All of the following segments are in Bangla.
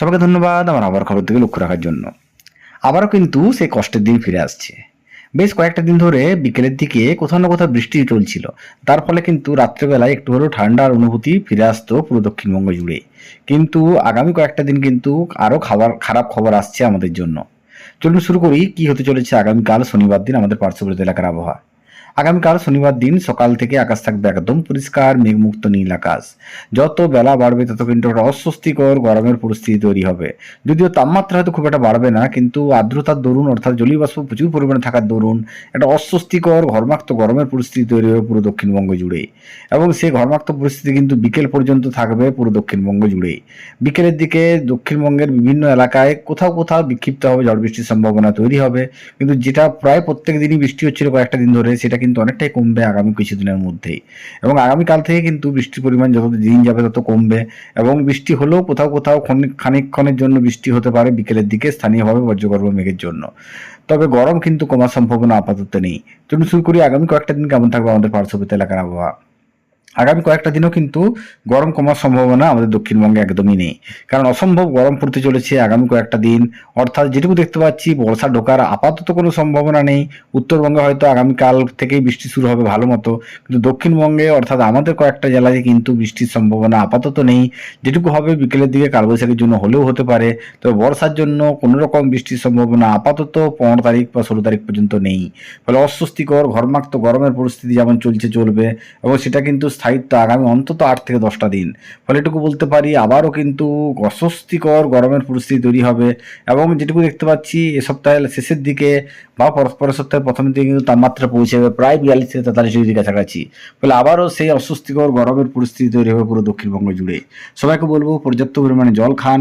সবাইকে ধন্যবাদ আমার আবার খবর থেকে লক্ষ্য রাখার জন্য। আবারও কিন্তু সেই কষ্টের দিন ফিরে আসছে। বেশ কয়েকটা দিন ধরে বিকেলের দিকে কোথাও না কোথাও বৃষ্টি চলছিল। তার ফলে কিন্তু রাত্রেবেলায় একটু হলেও ঠান্ডার অনুভূতি ফিরে আসতো পুরো দক্ষিণবঙ্গ জুড়ে। কিন্তু আগামী কয়েকটা দিন কিন্তু আরও খাবার, খারাপ খবর আসছে আমাদের জন্য। চলুন শুরু করি কি হতে চলেছে আগামীকাল শনিবার দিন আমাদের পার্শ্ববর্তী এলাকার আবহাওয়া। আগামীকাল শনিবার দিন সকাল থেকে আকাশ থাকবে একদম পরিষ্কার, মেঘমুক্ত, নীল আকাশ। যত বেলা বাড়বে, তত কিন্তু একটা অস্বস্তিকর গরমের পরিস্থিতি তৈরি হবে। যদিও তাপমাত্রা হয়তো খুব একটা বাড়বে না, কিন্তু আর্দ্রতার দরুন, অর্থাৎ জলীয় বাষ্প প্রচুর পরিমাণে থাকার দরুন, একটা অস্বস্তিকর ঘর্মাক্ত গরমের পরিস্থিতি তৈরি হবে পুরো দক্ষিণবঙ্গ জুড়ে এবং সেই ঘর্মাক্ত পরিস্থিতি কিন্তু বিকেল পর্যন্ত থাকবে পুরো দক্ষিণবঙ্গ জুড়ে বিকেলের দিকে দক্ষিণবঙ্গের বিভিন্ন এলাকায় কোথাও কোথাও বিক্ষিপ্ত হবে ঝড় বৃষ্টির সম্ভাবনা তৈরি হবে। কিন্তু যেটা প্রায় প্রত্যেক দিনই বৃষ্টি হচ্ছিল কয়েকটা দিন ধরে, সেটা কিন্তু অনেকটাই কমবে আগামী কিছুদিনের মধ্যেই। এবং আগামীকাল থেকে কিন্তু বৃষ্টির পরিমাণ যত দিন যাবে তত কমবে এবং বৃষ্টি হলেও কোথাও কোথাও খানিকক্ষণের জন্য বৃষ্টি হতে পারে বিকেলের দিকে স্থানীয়ভাবে বজ্রগর্ভ মেঘের জন্য। তবে গরম কিন্তু কমার সম্ভাবনা আপাতত নেই। তুমি শুরু করি আগামী কয়েকটা দিন কেমন থাকবে আমাদের পার্শ্ববর্তী এলাকার আবহাওয়া? আগামী কয়েকটা দিনও কিন্তু গরম কমার সম্ভাবনা আমাদের দক্ষিণবঙ্গে একদমই নেই। কারণ অসম্ভব গরম পড়তে চলেছে আগামী কয়েকটা দিন। অর্থাৎ যেটুকু দেখতে পাচ্ছি, বর্ষা ঢোকার আপাতত কোনো সম্ভাবনা নেই। উত্তরবঙ্গে হয়তো আগামীকাল থেকেই বৃষ্টি শুরু হবে ভালো মতো। কিন্তু দক্ষিণবঙ্গে, অর্থাৎ আমাদের কয়েকটা জেলায় কিন্তু বৃষ্টির সম্ভাবনা আপাতত নেই। যেটুকু হবে বিকেলের দিকে কালবৈশাখীর জন্য হলেও হতে পারে। তবে বর্ষার জন্য কোনো রকম বৃষ্টির সম্ভাবনা আপাতত পনেরো তারিখ বা ষোলো তারিখ পর্যন্ত নেই। ফলে অস্বস্তিকর, ঘরমাক্ত গরমের পরিস্থিতি যেমন চলছে, চলবে। এবং সেটা কিন্তু স্থায়িত্ব আগামী অন্তত আট থেকে দশটা দিন। ফলে এটুকু বলতে পারি, আবারও কিন্তু অস্বস্তিকর গরমের পরিস্থিতি তৈরি হবে এবং যেটুকু দেখতে পাচ্ছি, এ সপ্তাহের শেষের দিকে বা পরস্পরের সপ্তাহের প্রথমের দিকে কিন্তু তাপমাত্রা পৌঁছে যাবে প্রায় বিয়াল্লিশ থেকে তেতাল্লিশ ডিগ্রি কাছাকাছি। ফলে আবারও সেই অস্বস্তিকর গরমের পরিস্থিতি তৈরি হবে পুরো দক্ষিণবঙ্গ জুড়ে। সবাইকে বলব, পর্যাপ্ত পরিমাণে জল খান।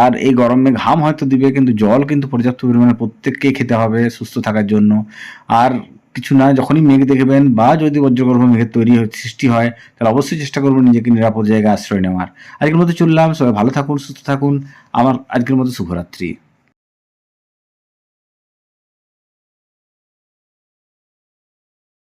আর এই গরমে ঘাম হয়তো দিবে, কিন্তু জল কিন্তু পর্যাপ্ত পরিমাণে প্রত্যেককেই খেতে হবে সুস্থ থাকার জন্য। আর কিছু না, যখনই মেঘ দেখবেন বা যদি বজ্রগর্ভ মেঘের তৈরি সৃষ্টি হয়, তাহলে অবশ্যই চেষ্টা করবেন নিজেকে নিরাপদ জায়গায় আশ্রয় নেওয়ার। আজকের মতো চললাম, সবাই ভালো থাকুন, সুস্থ থাকুন। আমার আজকের মতো শুভরাত্রি।